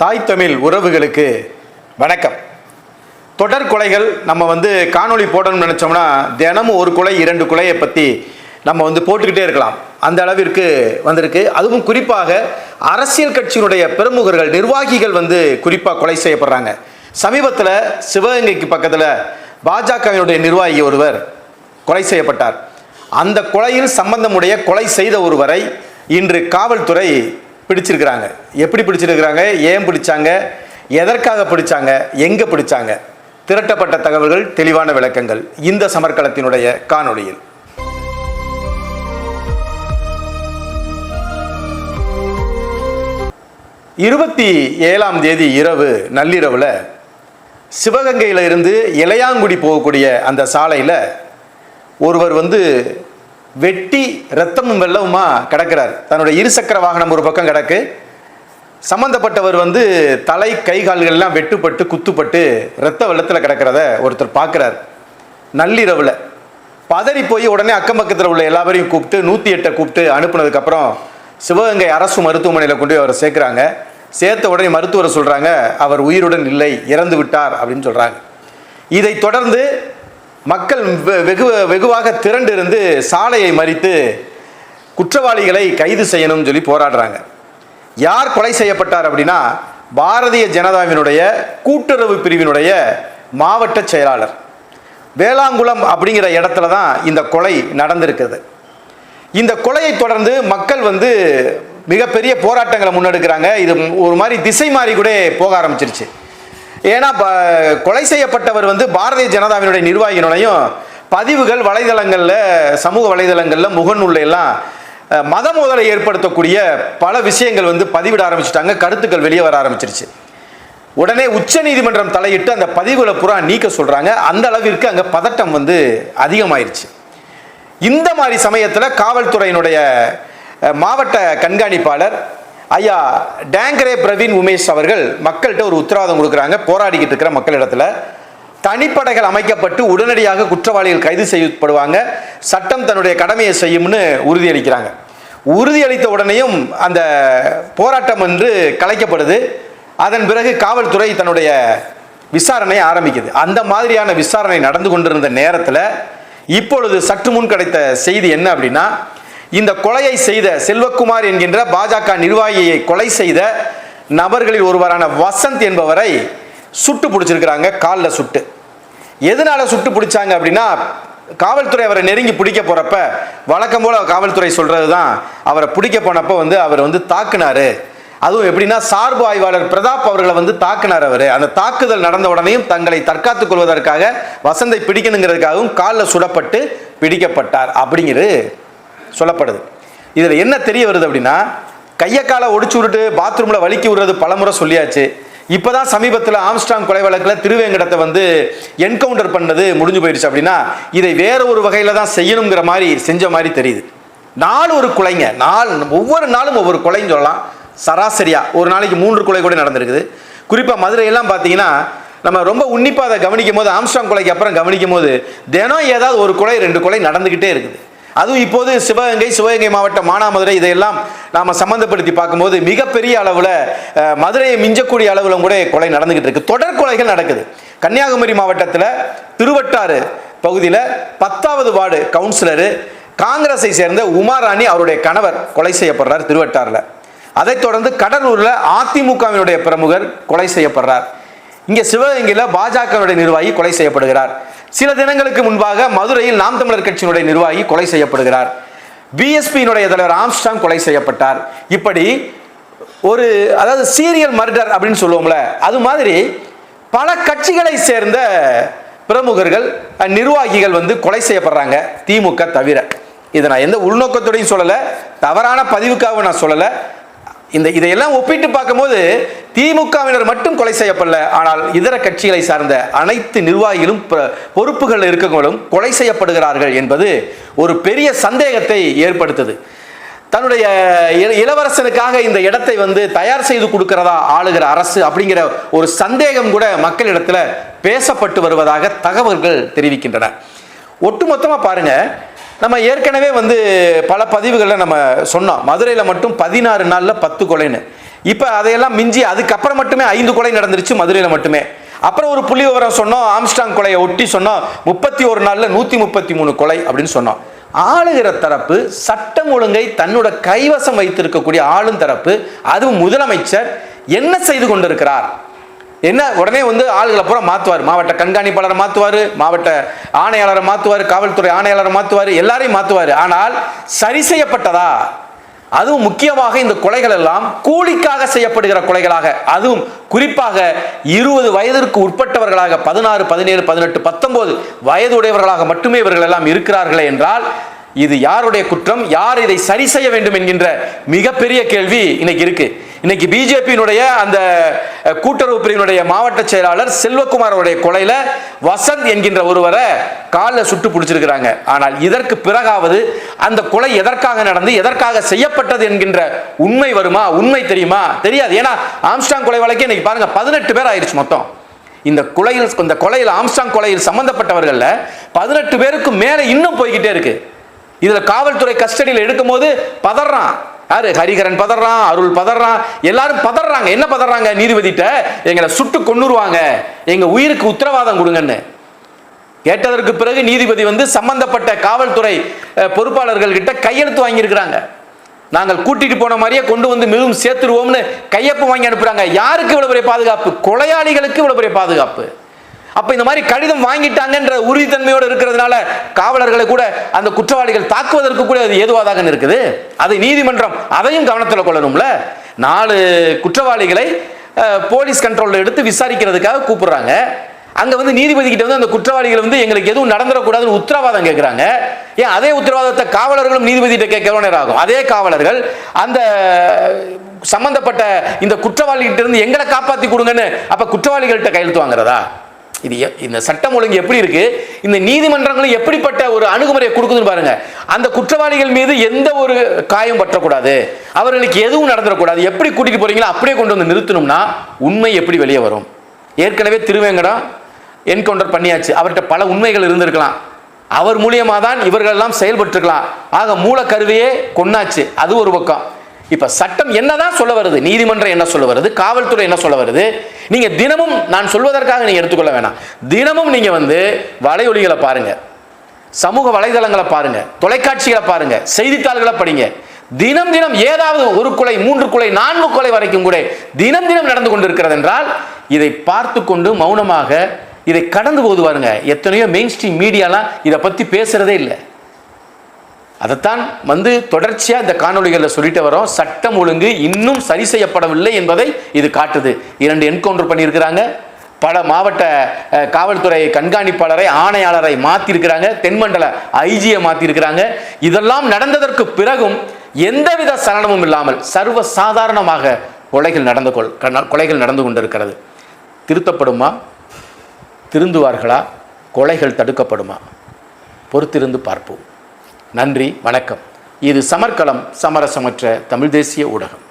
தாய் தமிழ் உறவுகளுக்கு வணக்கம். தொடர் கொலைகள் நம்ம வந்து காணொளி போடணும்னு நினச்சோம்னா தினமும் ஒரு கொலை இரண்டு கொலையை பற்றி நம்ம வந்து போட்டுக்கிட்டே இருக்கலாம். அந்த அளவிற்கு வந்திருக்கு. அதுவும் குறிப்பாக அரசியல் கட்சியினுடைய பிரமுகர்கள் நிர்வாகிகள் வந்து குறிப்பாக கொலை செய்யப்படுறாங்க. சமீபத்தில் சிவகங்கைக்கு பக்கத்தில் பாஜகவினுடைய நிர்வாகி ஒருவர் கொலை செய்யப்பட்டார். அந்த கொலையில் சம்பந்தமுடைய கொலை செய்த ஒருவரை இன்று காவல்துறை பிடிச்சிருக்கிறாங்க. எப்படி பிடிச்சிருக்கிறாங்க? ஏன் பிடிச்சாங்க? எதற்காக பிடிச்சாங்க? எங்கே பிடிச்சாங்க? திரட்டப்பட்ட தகவல்கள் தெளிவான விளக்கங்கள். இந்த சமர்க்களத்தினுடைய காணொளியில். இருபத்தி ஏழாம் தேதி இரவு நள்ளிரவில் சிவகங்கையில் இருந்து இளையாங்குடி போகக்கூடிய அந்த சாலையில் ஒருவர் வந்து வெட்டி ரத்தமும் வெள்ளவுமா கிடக்கிறார். தன்னுடைய இருசக்கர வாகனம் ஒரு பக்கம் கிடக்கு. சம்பந்தப்பட்டவர் வந்து தலை கை கால்கள்லாம் வெட்டுப்பட்டு குத்துப்பட்டு ரத்த வெள்ளத்தில் கிடக்கிறத ஒருத்தர் பார்க்குறார். நள்ளிரவில். பதறி போய் உடனே அக்கம் பக்கத்தில் உள்ள எல்லாரையும் கூப்பிட்டு நூற்றி எட்டை கூப்பிட்டு அனுப்புனதுக்கப்புறம் சிவகங்கை அரசு மருத்துவமனையில் கொண்டு அவரை சேர்க்குறாங்க. சேர்த்த உடனே மருத்துவரை சொல்கிறாங்க அவர் உயிருடன் இல்லை இறந்து விட்டார் அப்படின்னு சொல்கிறாங்க இதை தொடர்ந்து மக்கள் வெ- வெகு வெகுவாக திரண்டு இருந்து சாலையை மறித்து குற்றவாளிகளை கைது செய்யணும்னு சொல்லி போராடுறாங்க. யார் கொலை செய்யப்பட்டார் அப்படின்னா பாரதிய ஜனதாவினுடைய கூட்டுறவு பிரிவினுடைய மாவட்ட செயலாளர். வேளாங்குளம் அப்படிங்கிற இடத்துல தான் இந்த கொலை நடந்திருக்குது இந்த கொலையை தொடர்ந்து மக்கள் வந்து மிகப்பெரிய போராட்டங்களை முன்னெடுக்கிறாங்க. இது ஒரு மாதிரி திசை மாறி கூட போக ஆரம்பிச்சிருச்சு. ஏன்னா ப- கொலை செய்யப்பட்டவர் வந்து பாரதிய ஜனதாவினுடைய நிர்வாகியினுடையும் பதிவுகள் வலைதளங்களில் சமூக வலைதளங்களில் முகநூல்ல எல்லாம் மத மோதலை ஏற்படுத்தக்கூடிய பல விஷயங்கள் வந்து பதிவிட ஆரம்பிச்சிட்டாங்க. கருத்துக்கள் வெளியே வர ஆரம்பிச்சிருச்சு. உடனே உச்சநீதிமன்றம் தலையிட்டு அந்த பதிவுகளை புறா நீக்க சொல்கிறாங்க அந்த அளவிற்கு அங்கே பதட்டம் வந்து அதிகமாயிருச்சு. இந்த மாதிரி சமயத்தில் காவல்துறையினுடைய மாவட்ட கண்காணிப்பாளர் ஐயா டேங்கரே பிரவீன் உமேஷ் அவர்கள் மக்கள்கிட்ட ஒரு உத்தரவாதம் கொடுக்குறாங்க. போராடிக்கிட்டு இருக்கிற மக்களிடத்துல தனிப்படைகள் அமைக்கப்பட்டு உடனடியாக குற்றவாளிகள் கைது செய்யப்படுவாங்க. சட்டம் தன்னுடைய கடமையை செய்யும்னு உறுதியளிக்கிறாங்க. உறுதியளித்த உடனேயும் அந்த போராட்டம் என்று கலைக்கப்படுது. அதன் பிறகு காவல்துறை தன்னுடைய விசாரணை ஆரம்பிக்குது. அந்த மாதிரியான விசாரணை நடந்து கொண்டிருந்த நேரத்தில் இப்பொழுது சற்று முன் கிடைத்த செய்தி என்ன அப்படின்னா இந்த கொலையை செய்த செல்வகுமார் என்கின்ற பாஜக நிர்வாகியை கொலை செய்த நபர்களில் ஒருவரான வசந்த் என்பவரை சுட்டு பிடிச்சிருக்கிறாங்க காலில் சுட்டு. எதனால சுட்டு பிடிச்சாங்க அப்படின்னா காவல்துறை அவரை நெருங்கி பிடிக்க போறப்ப வழக்கம் போல காவல்துறை சொல்றது தான் அவரை பிடிக்க போனப்ப வந்து அவர் வந்து தாக்குனாரு. அதுவும் எப்படின்னா சார்பு ஆய்வாளர் பிரதாப் அவர்களை வந்து தாக்குனார் அவர். அந்த தாக்குதல் நடந்த உடனேயும் தங்களை தற்காத்துக் கொள்வதற்காக வசந்தை பிடிக்கணுங்கிறதுக்காகவும் காலில் சுடப்பட்டு பிடிக்கப்பட்டார். அப்படிங்கிறது சொல்லப்படுது. இதில் என்ன தெரிய வருது அப்படின்னா கையை காலை ஒடிச்சு விட்டுட்டு பாத்ரூமில் வலிக்கி விடுறது பலமுறை சொல்லியாச்சு. இப்போ தான் சமீபத்தில் ஆம்ஸ்டாங் கொலை வழக்கில் திருவேங்கடத்தை வந்து என்கவுண்டர் பண்ணது முடிஞ்சு போயிடுச்சு அப்படின்னா இதை வேற ஒரு வகையில் தான் செய்யணுங்கிற மாதிரி செஞ்ச மாதிரி தெரியுது. நாலு ஒரு கொலைங்க நாள் ஒவ்வொரு நாளும் ஒவ்வொரு கொலைன்னு சொல்லலாம். சராசரியாக ஒரு நாளைக்கு மூன்று கொலை கூட நடந்திருக்குது. குறிப்பாக மதுரையெல்லாம் பார்த்தீங்கன்னா நம்ம ரொம்ப உன்னிப்பாக அதை கவனிக்கும் போது ஆம்ஸ்டாங் கொலைக்கு அப்புறம் கவனிக்கும் போது தினம் ஏதாவது ஒரு கொலை ரெண்டு கொலை நடந்துக்கிட்டே இருக்குது. அதுவும் இப்போது சிவகங்கை சிவகங்கை மாவட்டம் மானாமதுரை இதையெல்லாம் நாம் சம்மந்தப்படுத்தி பார்க்கும்போது மிகப்பெரிய அளவில் மதுரையை மிஞ்சக்கூடிய அளவில் கூட கொலை நடந்துகிட்டு இருக்கு. தொடர் கொலைகள் நடக்குது. கன்னியாகுமரி மாவட்டத்தில் திருவட்டாறு பகுதியில் பத்தாவது வார்டு கவுன்சிலரு காங்கிரஸை சேர்ந்த உமாராணி அவருடைய கணவர் கொலை செய்யப்படுறார் திருவட்டாறில். அதைத் தொடர்ந்து கடலூரில் அதிமுகவினுடைய பிரமுகர் கொலை செய்யப்படுறார். இங்கே சிவகங்கையில் பாஜகவுடைய நிர்வாகி கொலை செய்யப்படுகிறார். சில தினங்களுக்கு முன்பாக மதுரையில் நாம் தமிழர் கட்சியினுடைய நிர்வாகி கொலை செய்யப்படுகிறார். பிஎஸ்பியினுடைய தலைவர் ஆம்ஸ்டாங் கொலை செய்யப்பட்டார். இப்படி ஒரு அதாவது சீரியல் மர்டர் அப்படின்னு சொல்லுவோம்ல அது மாதிரி பல கட்சிகளை சேர்ந்த பிரமுகர்கள் நிர்வாகிகள் வந்து கொலை செய்யப்படுறாங்க திமுக தவிர. இதை நான் எந்த உள்நோக்கத்தோடையும் சொல்லலை தவறான பதிவுக்காக நான் சொல்லலை. இந்த இதையெல்லாம் ஒப்பிட்டு பார்க்கும்போது திமுகவினர் மட்டும் கொலை செய்யப்படல ஆனால் இதர கட்சிகளை சார்ந்த அனைத்து நிர்வாகிகளும் பொறுப்புகள் இருக்கவங்களும் கொலை செய்யப்படுகிறார்கள் என்பது ஒரு பெரிய சந்தேகத்தை ஏற்படுத்துது. தன்னுடைய இள- இளவரசனுக்காக இந்த இடத்தை வந்து தயார் செய்து கொடுக்கிறதா ஆளுகிற அரசு அப்படிங்கிற ஒரு சந்தேகம் கூட மக்களிடத்தில் பேசப்பட்டு வருவதாக தகவல்கள் தெரிவிக்கின்றன. ஒட்டுமொத்தமாக பாருங்க நம்ம ஏற்கனவே வந்து பல பதிவுகளில் நம்ம சொன்னோம். மதுரையில் மட்டும் பதினாறு நாளில் பத்து கொலைன்னு. இப்போ அதையெல்லாம் மிஞ்சி அதுக்கப்புறம் மட்டுமே ஐந்து கொலை நடந்துருச்சு மதுரையில் மட்டுமே. அப்புறம் ஒரு புள்ளி விவரம் சொன்னோம். ஆம்ஸ்டாங் கொலையை ஒட்டி சொன்னோம். முப்பத்தி ஒரு நாளில் நூற்றி முப்பத்தி மூணு கொலை அப்படின்னு சொன்னோம். ஆளுகிற தரப்பு சட்டம் ஒழுங்கை தன்னோட கைவசம் வைத்திருக்கக்கூடிய ஆளும் தரப்பு. அதுவும் முதலமைச்சர் என்ன செய்து கொண்டிருக்கிறார்? என்ன? உடனே வந்து ஆளுகளை பூரா மாற்றுவார் மாவட்ட கண்காணிப்பாளரை மாற்றுவார் மாவட்ட ஆணையாளரை மாற்றுவார் காவல்துறை ஆணையாளரை மாற்றுவார் எல்லாரையும் மாற்றுவார் ஆனால் சரி செய்யப்பட்டதா? அதுவும் முக்கியமாக இந்த கொலைகள் எல்லாம் கூலிக்காக செய்யப்படுகிற கொலைகளாக. அதுவும் குறிப்பாக இருபது வயதிற்கு உட்பட்டவர்களாக பதினாறு பதினேழு பதினெட்டு பத்தொன்பது வயது உடையவர்களாக மட்டுமே இவர்கள் எல்லாம் இருக்கிறார்களே என்றால் இது யாருடைய குற்றம்? யார் இதை சரி செய்ய வேண்டும் என்கின்ற மிகப்பெரிய கேள்வி இன்னைக்கு இருக்கு. இன்னைக்கு பிஜேபியினுடைய அந்த கூட்டுறவு பிரிவினுடைய மாவட்ட செயலாளர் செல்வகுமார் அவருடைய கொலையில வசந்த் என்கின்ற ஒருவரை காலில் சுட்டு பிடிச்சிருக்கிறாங்க. ஆனால் இதற்கு பிறகாவது அந்த கொலை எதற்காக நடந்து எதற்காக செய்யப்பட்டது என்கின்ற உண்மை வருமா? உண்மை தெரியுமா? தெரியாது. ஏன்னா ஆம்ஸ்டாங் கொலை வழக்கு இன்னைக்கு பாருங்க பதினெட்டு பேர் ஆயிடுச்சு மொத்தம். இந்த கொலையில் இந்த கொலையில் ஆம்ஸ்டாங் கொலையில் சம்பந்தப்பட்டவர்கள்ல பதினெட்டு பேருக்கு மேலே இன்னும் போய்கிட்டே இருக்கு. இதுல காவல்துறை கஸ்டடியில் எடுக்கும் போது பதறான். யாரு? ஹரிகரன் பதறான் அருள் பதறான். எல்லாரும் பதறாங்க. என்ன பதறாங்க? நீதிபதிட்ட எங்களை சுட்டு கொண்டுருவாங்க எங்க உயிருக்கு உத்தரவாதம் கொடுங்கன்னு. கேட்டதற்கு பிறகு நீதிபதி வந்து சம்பந்தப்பட்ட காவல்துறை பொறுப்பாளர்கள் கிட்ட கையெழுத்து வாங்கியிருக்கிறாங்க. நாங்கள் கூட்டிட்டு போன மாதிரியே கொண்டு வந்து மிகவும் சேர்த்துருவோம்னு கையொப்பு வாங்கி அனுப்புறாங்க. யாருக்கு இவ்வளவு பெரிய பாதுகாப்பு? கொலையாளிகளுக்கு இவ்வளவு பெரிய பாதுகாப்பு. அப்ப இந்த மாதிரி கடிதம் வாங்கிட்டாங்கன்ற உறுதித்தன்மையோடு இருக்கிறதுனால காவலர்களை கூட அந்த குற்றவாளிகள் தாக்குவதற்கு கூட அது ஏதுவாதாக இருக்குது? அதை நீதிமன்றம் அதையும் கவனத்தில் கொள்ளணும்ல? நாலு குற்றவாளிகளை போலீஸ் கண்ட்ரோலில் எடுத்து விசாரிக்கிறதுக்காக கூப்பிடுறாங்க. அங்கே வந்து நீதிபதி கிட்ட வந்து அந்த குற்றவாளிகள் வந்து எங்களுக்கு எதுவும் நடந்துடக்கூடாதுன்னு உத்தரவாதம் கேட்குறாங்க ஏன் அதே உத்தரவாதத்தை காவலர்களும் நீதிபதிகிட்ட கேட்க நேரம் ஆகும். அதே காவலர்கள் அந்த சம்பந்தப்பட்ட இந்த குற்றவாளிகிட்ட இருந்து எங்களை காப்பாற்றி கொடுங்கன்னு அப்போ குற்றவாளிகள்கிட்ட கையெழுத்து வாங்குறதா? இது இந்த சட்டம் ஒழுங்கு எப்படி இருக்கு? இந்த நீதிமன்றங்களும் எப்படிப்பட்ட ஒரு அணுகுமுறையை கொடுக்குதுன்னு பாருங்க. அந்த குற்றவாளிகள் மீது எந்த ஒரு காயம் பற்றக்கூடாது. அவர்களுக்கு எதுவும் நடந்துடக்கூடாது. எப்படி கூட்டிட்டு போறீங்களோ அப்படியே கொண்டு வந்து நிறுத்தணும்னா உண்மை எப்படி வெளியே வரும்? ஏற்கனவே திருவேங்கடம் என்கவுண்டர் பண்ணியாச்சு. அவர்கிட்ட பல உண்மைகள் இருந்திருக்கலாம். அவர் மூலியமா தான் இவர்கள் எல்லாம் ஆக ஆக கருவியே கொன்னாச்சு. அது ஒரு பக்கம். இப்ப சட்டம் என்னதான் சொல்ல வருது? நீதிமன்றம் என்ன சொல்ல வருது? காவல்துறை என்ன சொல்ல வருது? நீங்க தினமும் நான் சொல்வதற்காக நீங்கள் எடுத்துக்கொள்ள வேணாம். தினமும் நீங்க வந்து வலையொலிகளை பாருங்க. சமூக வலைதளங்களை பாருங்க. தொலைக்காட்சிகளை பாருங்க. செய்தித்தாள்களை படிங்க. தினம் தினம் ஏதாவது ஒரு கொலை மூன்று கொலை நான்கு கொலை வரைக்கும் கூட தினம் தினம் நடந்து கொண்டிருக்கிறது என்றால் இதை பார்த்து கொண்டு மௌனமாக இதை கடந்து போது பாருங்க. எத்தனையோ மெயின் ஸ்ட்ரீம் மீடியாலாம் இதை பத்தி பேசுறதே இல்லை. அதைத்தான் வந்து தொடர்ச்சியாக இந்த காணொளிகளில் சொல்லிட்டு வரோம். சட்டம் ஒழுங்கு இன்னும் சரி செய்யப்படவில்லை என்பதை இது காட்டுது. இரண்டு என்கவுண்டர் பண்ணியிருக்கிறாங்க. பல மாவட்ட காவல்துறை கண்காணிப்பாளரை ஆணையாளரை மாற்றிருக்கிறாங்க தென்மண்டல ஐஜியை மாற்றிருக்கிறாங்க இதெல்லாம் நடந்ததற்கு பிறகும் எந்தவித சலனமும் இல்லாமல் சர்வ சாதாரணமாக கொலைகள் நடந்து கொள் கொலைகள் நடந்து கொண்டிருக்கிறது. திருத்தப்படுமா? திருந்துவார்களா? கொலைகள் தடுக்கப்படுமா? பொறுத்திருந்து பார்ப்போம். நன்றி வணக்கம். இது சமர்க்களம் சமரசமற்ற தமிழ் தேசிய ஊடகம்.